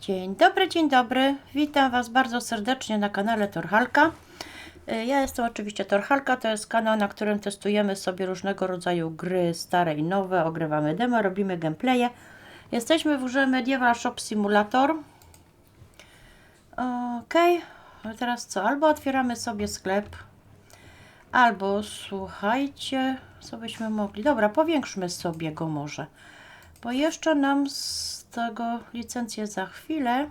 Dzień dobry, dzień dobry. Witam Was bardzo serdecznie na kanale Torhalka. Y, Ja jestem oczywiście Torhalka, to jest kanał, na którym testujemy sobie różnego rodzaju gry, stare i nowe, ogrywamy demo, robimy gameplaye. Jesteśmy w grze Medieval Shop Simulator. Ok, teraz co? Albo otwieramy sobie sklep, albo słuchajcie, co byśmy mogli. Dobra, powiększmy sobie go może. Bo jeszcze nam z tego licencję za chwilę.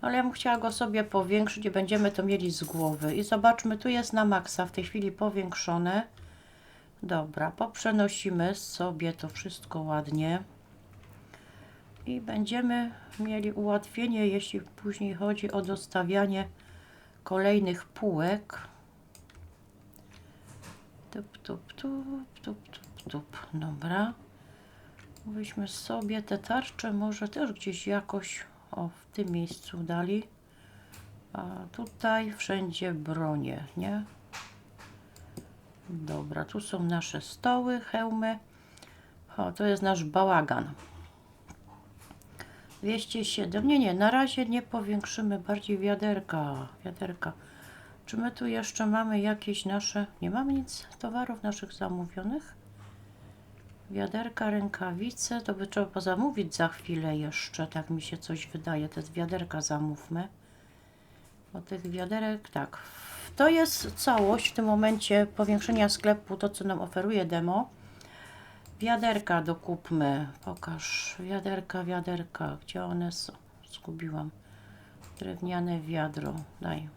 Ale ja bym chciała go sobie powiększyć i będziemy to mieli z głowy. I zobaczmy, tu jest na maksa w tej chwili powiększone. Dobra, poprzenosimy sobie to wszystko ładnie. I będziemy mieli ułatwienie, jeśli później chodzi o dostawianie kolejnych półek. Tup, tup, tup, tup, tup, tup. Dobra. Byśmy sobie te tarcze może też gdzieś jakoś o w tym miejscu dali. A tutaj wszędzie bronie, nie? Dobra, tu są nasze stoły, hełmy. O, to jest nasz bałagan. 207. Nie, nie, na razie nie powiększymy, bardziej wiaderka. Wiaderka. Czy my tu jeszcze mamy jakieś nasze... Nie mamy nic towarów naszych zamówionych? Wiaderka, rękawice, to by trzeba pozamówić za chwilę jeszcze, tak mi się coś wydaje. Te wiaderka zamówmy. Bo tych wiaderek, tak. To jest całość w tym momencie powiększenia sklepu, to co nam oferuje demo. Wiaderka dokupmy. Pokaż. Wiaderka, wiaderka. Gdzie one są? Zgubiłam. Drewniane wiadro. Daj.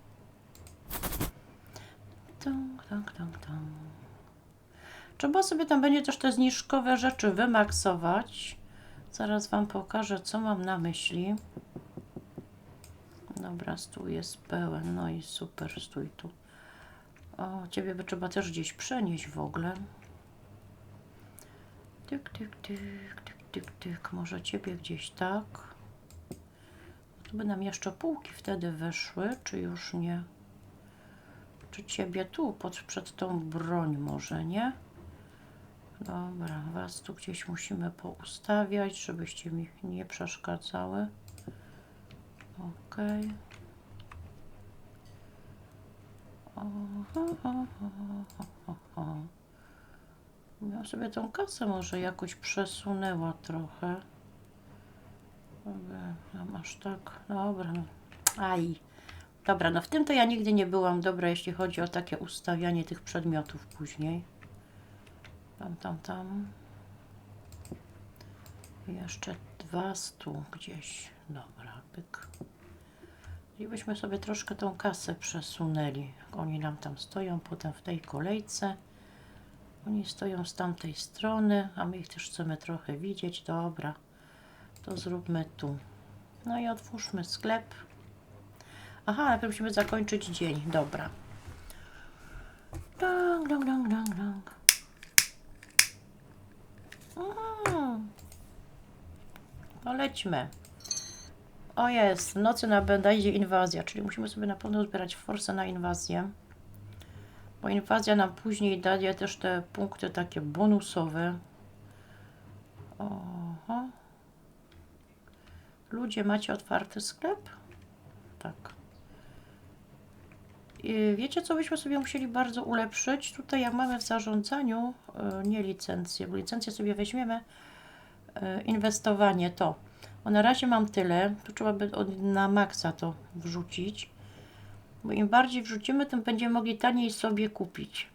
Tang, tang, tang, tang. Trzeba sobie tam będzie też te zniżkowe rzeczy wymaksować. Zaraz Wam pokażę, co mam na myśli. Dobra, stół jest pełen. No i super, stój tu. O, Ciebie by trzeba też gdzieś przenieść w ogóle. Tyk, tyk, tyk, tyk, tyk, tyk. Może Ciebie gdzieś tak. Tu by nam jeszcze półki wtedy weszły, czy już nie? Czy Ciebie tu, pod, przed tą broń może, nie? Dobra, was tu gdzieś musimy poustawiać, żebyście mi nie przeszkadzały. Okej. O, ho, ho, ho. Ja sobie tą kasę może jakoś przesunęła trochę. Dobra, ja aż tak. Dobra, no. Aj. Dobra, no w tym to ja nigdy nie byłam dobra, jeśli chodzi o takie ustawianie tych przedmiotów później. Tam, tam, tam. Jeszcze dwa stół gdzieś. Dobra, pyk. I byśmy sobie troszkę tą kasę przesunęli. Oni nam tam stoją, potem w tej kolejce. Oni stoją z tamtej strony, a my ich też chcemy trochę widzieć. Dobra, to zróbmy tu. No i otwórzmy sklep. Aha, najpierw musimy zakończyć dzień. Dobra. Dang, dang, dang, dang, dang. Mm. No lećmy. O jest, w nocy na idzie inwazja, czyli musimy sobie na pewno zbierać forsę na inwazję. Bo inwazja nam później daje też te punkty takie bonusowe. Oho. Ludzie, macie otwarty sklep? Tak. I wiecie, co byśmy sobie musieli bardzo ulepszyć? Tutaj, jak mamy w zarządzaniu, e, nie licencję, bo licencję sobie weźmiemy, e, inwestowanie to. Bo na razie mam tyle, tu trzeba by na maksa to wrzucić. Bo im bardziej wrzucimy, tym będziemy mogli taniej sobie kupić.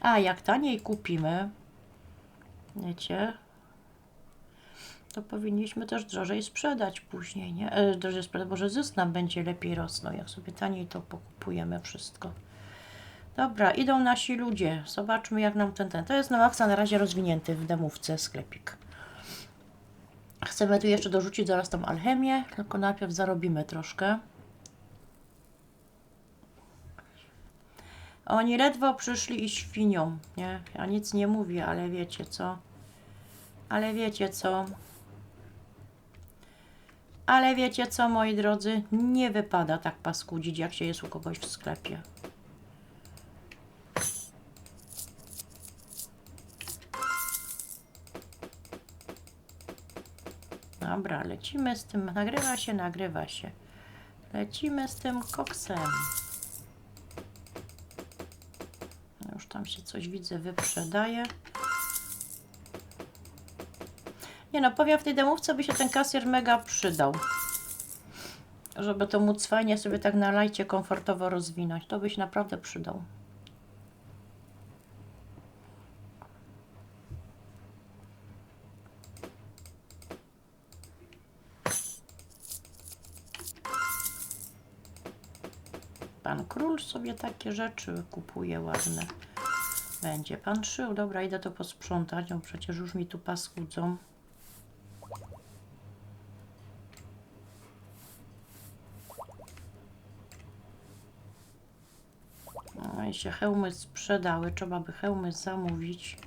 A jak taniej kupimy, wiecie, to powinniśmy też drożej sprzedać później, nie? E, drożej sprzedać, może zysk nam będzie lepiej rosnął, jak sobie taniej to pokupujemy wszystko. Dobra, idą nasi ludzie. Zobaczmy, jak nam ten, ten. To jest na na razie rozwinięty w demówce sklepik. Chcemy tu jeszcze dorzucić zaraz tą alchemię, tylko najpierw zarobimy troszkę. Oni ledwo przyszli i świnią, nie? Ja nic nie mówię, ale wiecie co? Ale wiecie co? Ale wiecie co, moi drodzy, nie wypada tak paskudzić, jak się jest u kogoś w sklepie. Dobra, lecimy z tym. Nagrywa się, nagrywa się. Lecimy z tym koksem. Już tam się coś widzę, wyprzedaje. Nie no, powiem w tej demówce by się ten kasjer mega przydał. Żeby to móc fajnie sobie tak na lajcie komfortowo rozwinąć. To by się naprawdę przydał. Pan król sobie takie rzeczy kupuje ładne. Będzie pan szył. Dobra, idę to posprzątać, bo przecież już mi tu paskudzą. Się hełmy sprzedały. Trzeba by hełmy zamówić.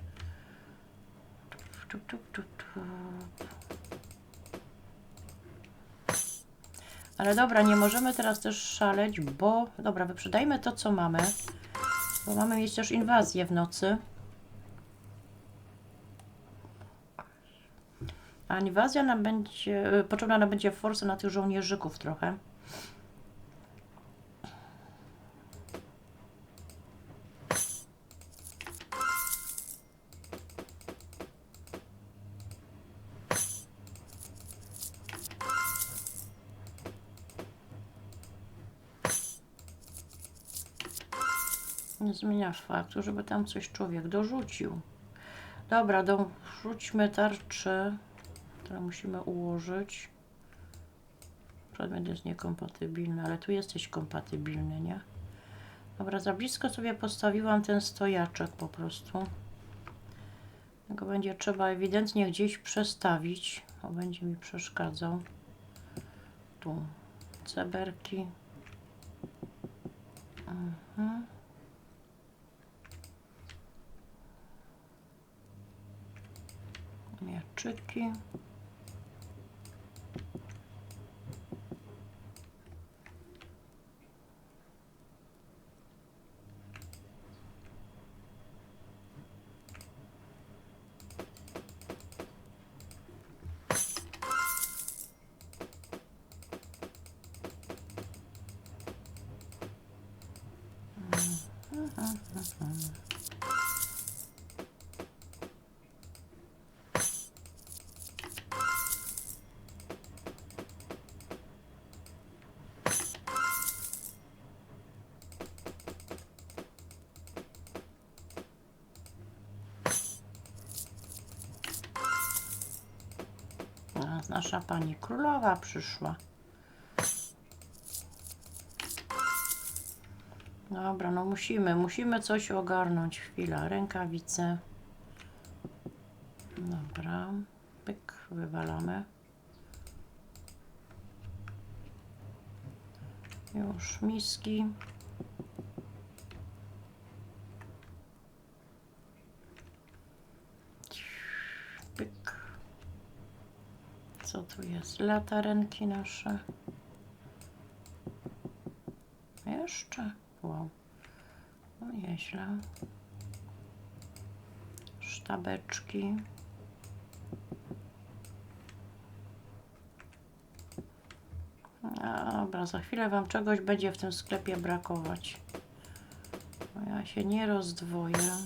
Ale dobra, nie możemy teraz też szaleć, bo... Dobra, wyprzedajmy to, co mamy. Bo mamy mieć też inwazję w nocy. A inwazja nam będzie... Potrzebna nam będzie forsa na tych żołnierzyków trochę. Nie zmienia faktu, żeby tam coś człowiek dorzucił. Dobra, dorzućmy tarczę, które musimy ułożyć. Przedmiot jest niekompatybilny, ale tu jesteś kompatybilny, nie? Dobra, za blisko sobie postawiłam ten stojaczek po prostu. Go będzie trzeba ewidentnie gdzieś przestawić, bo będzie mi przeszkadzał. Tu ceberki. Mhm. Дощечки. Nasza pani królowa przyszła. Dobra, no musimy, musimy coś ogarnąć. Chwila, rękawice. Dobra, pyk, wywalamy. Już miski. Pyk. Co tu jest? Latarenki nasze. Jeszcze? Wow. No nieźle. Sztabeczki. Dobra, za chwilę Wam czegoś będzie w tym sklepie brakować. Ja się nie rozdwoję.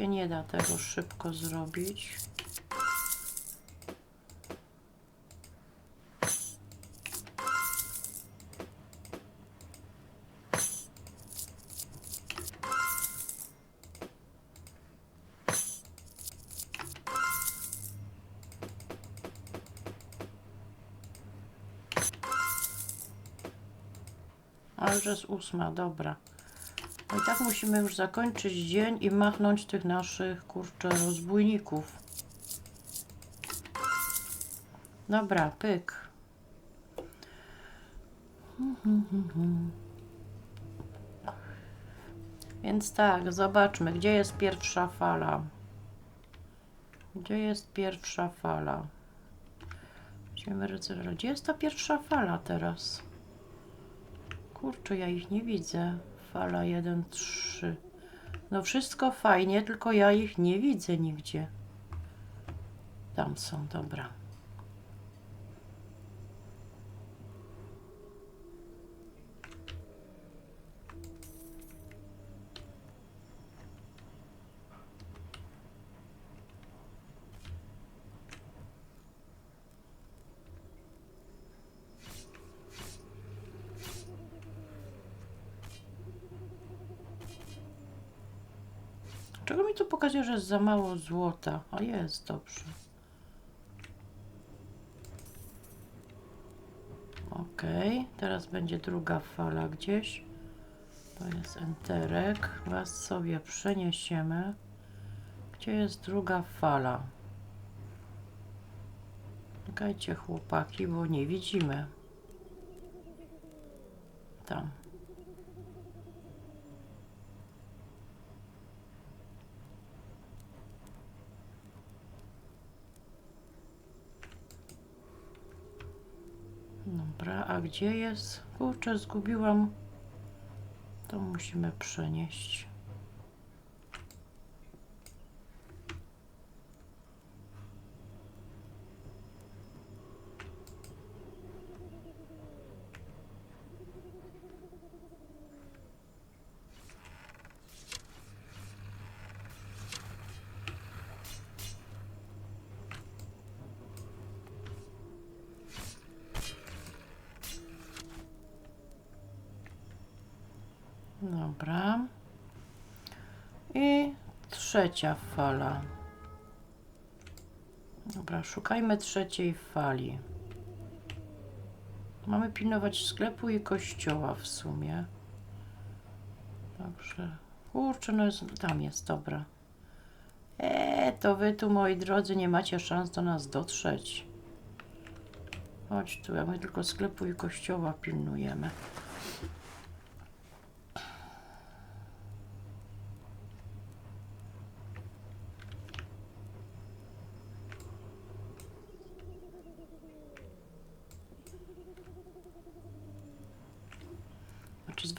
Się nie da tego szybko zrobić. A już jest ósma, dobra. No i tak musimy już zakończyć dzień i machnąć tych naszych, kurczę, rozbójników. Dobra, pyk. Więc tak, zobaczmy, gdzie jest pierwsza fala. Gdzie jest pierwsza fala? Gdzie, jest ta pierwsza fala teraz? Kurczę, ja ich nie widzę. Fala 1, 3. No wszystko fajnie, tylko ja ich nie widzę nigdzie. Tam są, dobra. Czego mi tu pokazuje, że jest za mało złota? A jest, dobrze. Okej, teraz będzie druga fala gdzieś. To jest enterek. Was sobie przeniesiemy. Gdzie jest druga fala? Czekajcie chłopaki, bo nie widzimy. Tam. Dobra, a gdzie jest? Kurczę, zgubiłam. To musimy przenieść. Dobra. I trzecia fala. Dobra, szukajmy trzeciej fali. Mamy pilnować sklepu i kościoła w sumie. Dobrze. Kurczę, no jest, tam jest, dobra. Eee, to wy tu, moi drodzy, nie macie szans do nas dotrzeć. Chodź tu, a my tylko sklepu i kościoła pilnujemy.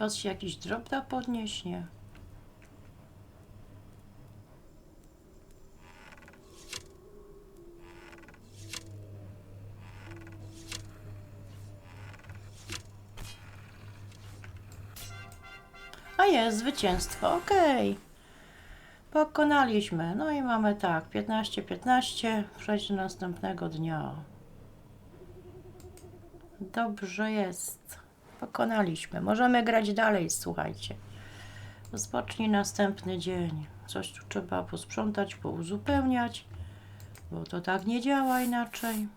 Was się jakiś drop da? Nie. A jest zwycięstwo, okej. Pokonaliśmy. No i mamy tak, 15-15, przejść do następnego dnia. Dobrze jest. Pokonaliśmy. Możemy grać dalej, słuchajcie. Rozpocznij następny dzień. Coś tu trzeba posprzątać, pouzupełniać, bo to tak nie działa inaczej.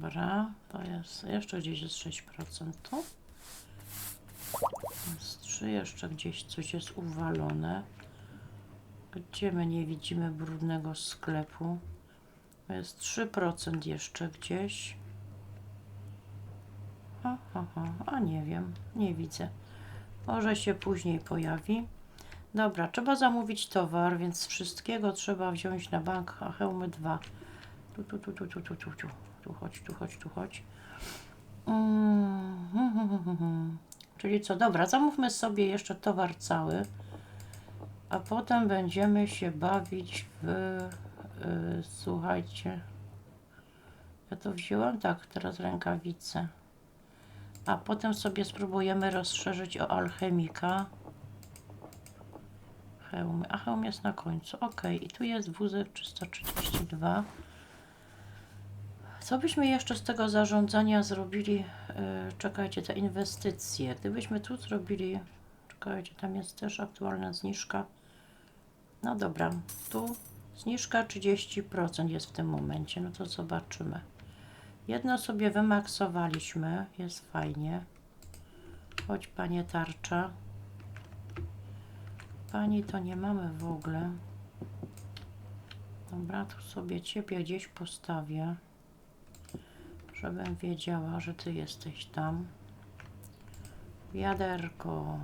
Dobra, to jest jeszcze gdzieś jest 6%. tu. Jest 3, jeszcze gdzieś coś jest uwalone. Gdzie my nie widzimy brudnego sklepu? Jest 3% jeszcze gdzieś. Aha, a nie wiem, nie widzę. Może się później pojawi. Dobra, trzeba zamówić towar, więc wszystkiego trzeba wziąć na bank. A hełmy 2. Tu, tu, tu, tu, tu, tu, tu, tu. Chodź, tu chodź, tu chodź. Hmm. Czyli co, dobra, zamówmy sobie jeszcze towar cały, a potem będziemy się bawić w, y, słuchajcie, ja to wzięłam, tak, teraz rękawice, a potem sobie spróbujemy rozszerzyć o alchemika. Hełm, a hełm jest na końcu, ok, i tu jest wózek 332. Co byśmy jeszcze z tego zarządzania zrobili? Yy, czekajcie, te inwestycje. Gdybyśmy tu zrobili, czekajcie, tam jest też aktualna zniżka. No dobra, tu zniżka 30% jest w tym momencie, no to zobaczymy. Jedno sobie wymaksowaliśmy, jest fajnie. Chodź, panie tarcza. Pani to nie mamy w ogóle. Dobra, tu sobie ciebie gdzieś postawię, żebym wiedziała, że ty jesteś tam. Wiaderko.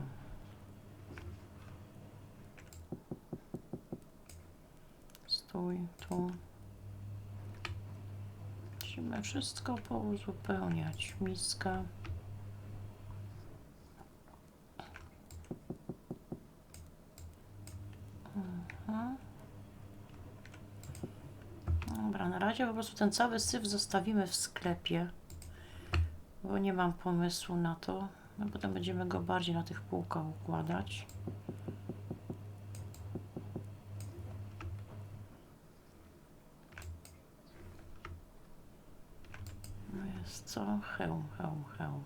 Stój tu. Musimy wszystko pouzupełniać. Miska. Mhm. Dobra, na razie po prostu ten cały syf zostawimy w sklepie, bo nie mam pomysłu na to. No potem będziemy go bardziej na tych półkach układać. No jest co? Hełm, hełm, hełm.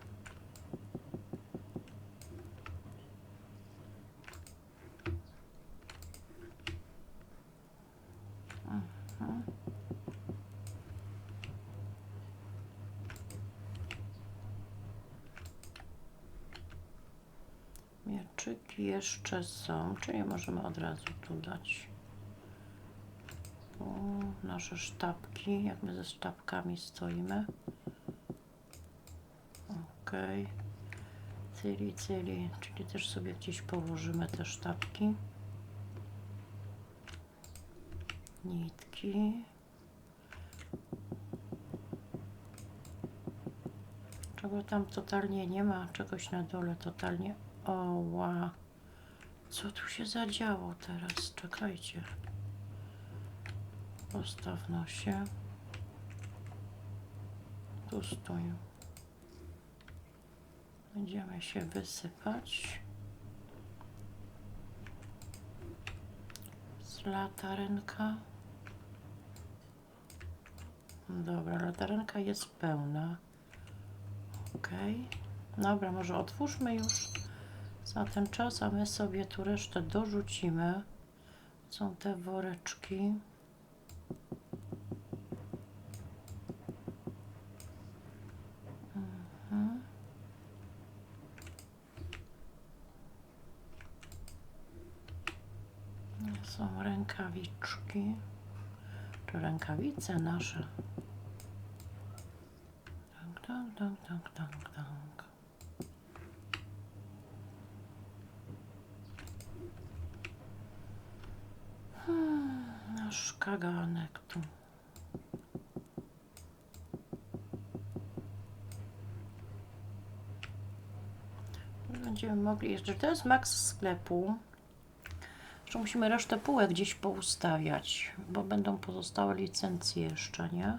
Mhm. Mieczyki jeszcze są, czyli możemy od razu tu dać. Tu nasze sztabki, jak my ze sztabkami stoimy. Ok. Cyli, cyli, czyli też sobie gdzieś położymy te sztabki. Nitki. Czego tam totalnie nie ma, czegoś na dole totalnie. Oła. Co tu się zadziało teraz? Czekajcie. Postaw nosie. Tu stój. Będziemy się wysypać. Z latarenka. Dobra, latarenka jest pełna. Ok. Dobra, może otwórzmy już za ten czas, a my sobie tu resztę dorzucimy. Są te woreczki. Mhm. Są rękawiczki, czy rękawice nasze. Tak, tak, tak, tak, tak, tak. Hmm, nasz kaganek tu. Będziemy mogli jeszcze. To jest maks sklepu. Jeszcze musimy resztę półek gdzieś poustawiać, bo będą pozostałe licencje jeszcze, nie?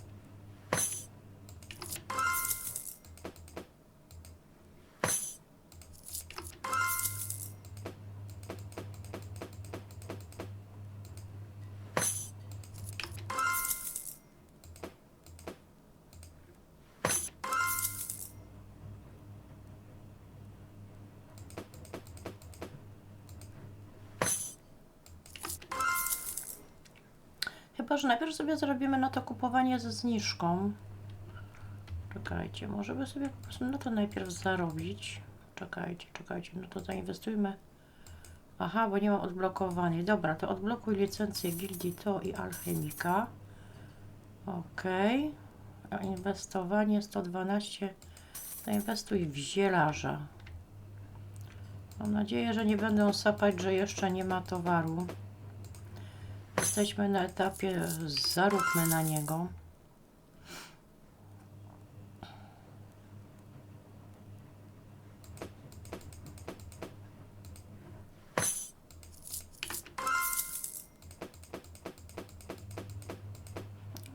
Chyba, że najpierw sobie zrobimy na to kupowanie ze zniżką. Czekajcie, może by sobie po prostu na to najpierw zarobić. Czekajcie, czekajcie, no to zainwestujmy. Aha, bo nie mam odblokowanej. Dobra, to odblokuj licencję Gildii To i Alchemika. Ok. A inwestowanie 112. Zainwestuj w zielarza. Mam nadzieję, że nie będę sapać, że jeszcze nie ma towaru. Jesteśmy na etapie zaróbmy na niego.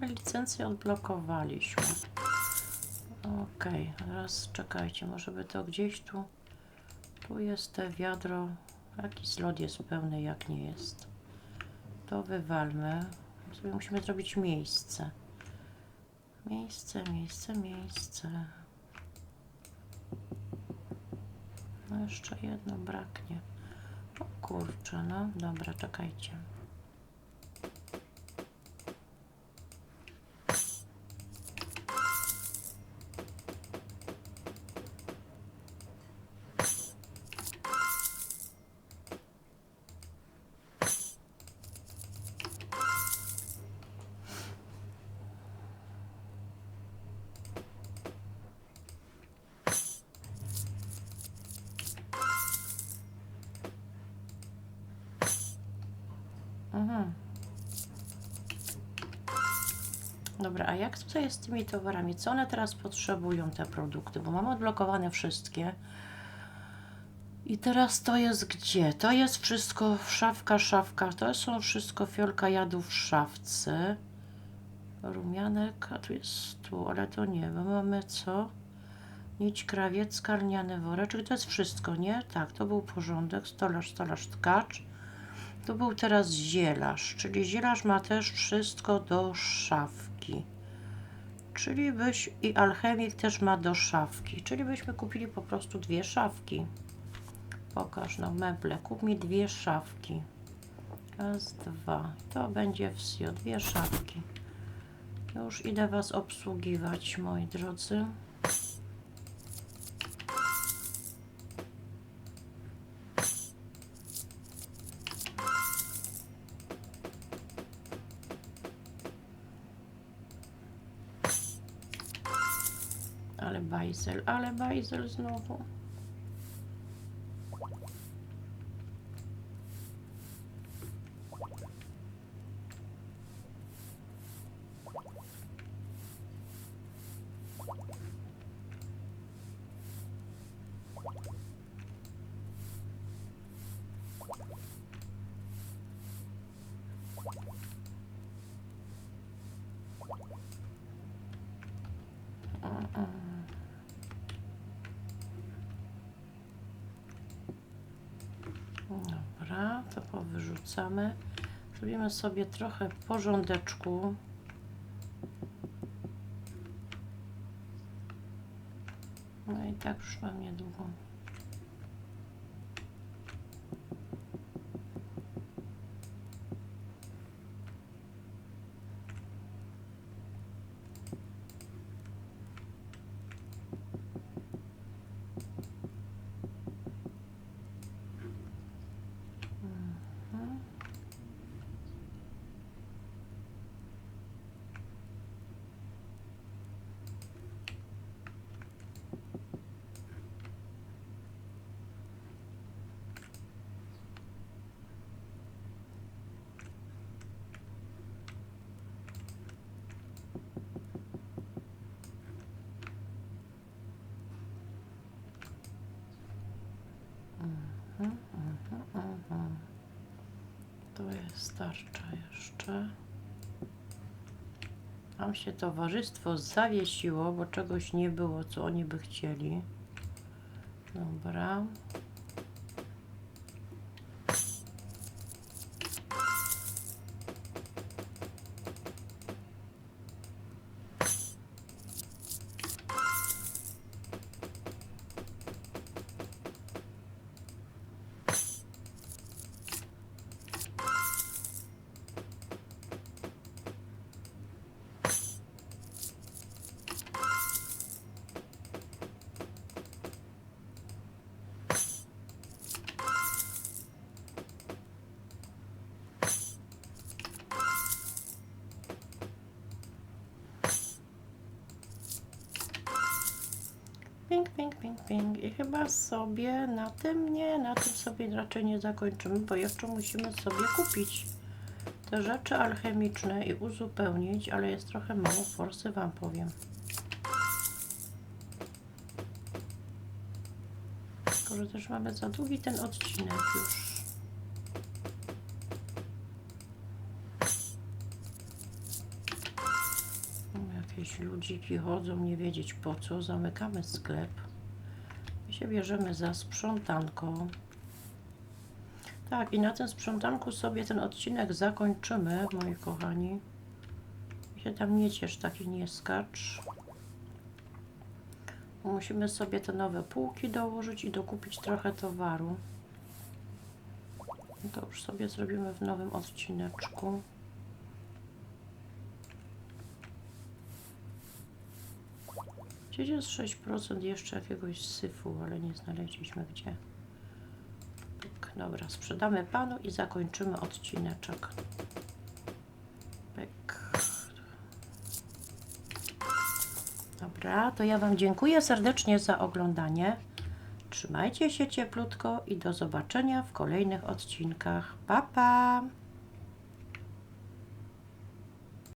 Licencję odblokowaliśmy. Ok, teraz czekajcie, może by to gdzieś tu. Tu jest te wiadro Jaki slot jest pełny, jak nie jest. To wywalmy. Sobie musimy zrobić miejsce. Miejsce, miejsce, miejsce. No jeszcze jedno braknie. O kurczę, no dobra, czekajcie. Jak tutaj jest z tymi towarami? Co one teraz potrzebują, te produkty? Bo mamy odblokowane wszystkie. I teraz to jest gdzie? To jest wszystko szafka, szafka. To są wszystko fiolka jadów w szafce. Rumianek, a tu jest tu, ale to nie. My mamy co? Nić krawiecka, lniany woreczek. To jest wszystko, nie? Tak, to był porządek. Stolarz, stolarz, tkacz. Tu był teraz zielarz, czyli zielarz ma też wszystko do szafki. Czyli byś i alchemik też ma do szafki, czyli byśmy kupili po prostu dwie szafki. Pokaż no meble, kup mi dwie szafki. Raz, dwa. To będzie wsio, dwie szafki. Już idę Was obsługiwać, moi drodzy. Ale bajzel, ale bajzel znowu. Powyrzucamy. Zrobimy sobie trochę porządeczku. No i tak już mam niedługo. Tu jest tarcza jeszcze. Tam się towarzystwo zawiesiło, bo czegoś nie było, co oni by chcieli. Dobra. Ping, ping, ping. I chyba sobie na tym nie, na tym sobie raczej nie zakończymy, bo jeszcze musimy sobie kupić te rzeczy alchemiczne i uzupełnić, ale jest trochę mało forsy, Wam powiem. Tylko, że też mamy za długi ten odcinek już. Jakieś ludziki chodzą, nie wiedzieć po co. Zamykamy sklep. Się bierzemy za sprzątanko. Tak, i na tym sprzątanku sobie ten odcinek zakończymy, moi kochani. Się tam nie ciesz, taki nie skacz. Musimy sobie te nowe półki dołożyć i dokupić trochę towaru. To już sobie zrobimy w nowym odcineczku. Gdzieś jest 6% jeszcze jakiegoś syfu, ale nie znaleźliśmy gdzie. Pyk, dobra, sprzedamy panu i zakończymy odcineczek. Pyk. Dobra, to ja Wam dziękuję serdecznie za oglądanie. Trzymajcie się cieplutko i do zobaczenia w kolejnych odcinkach. Pa, pa!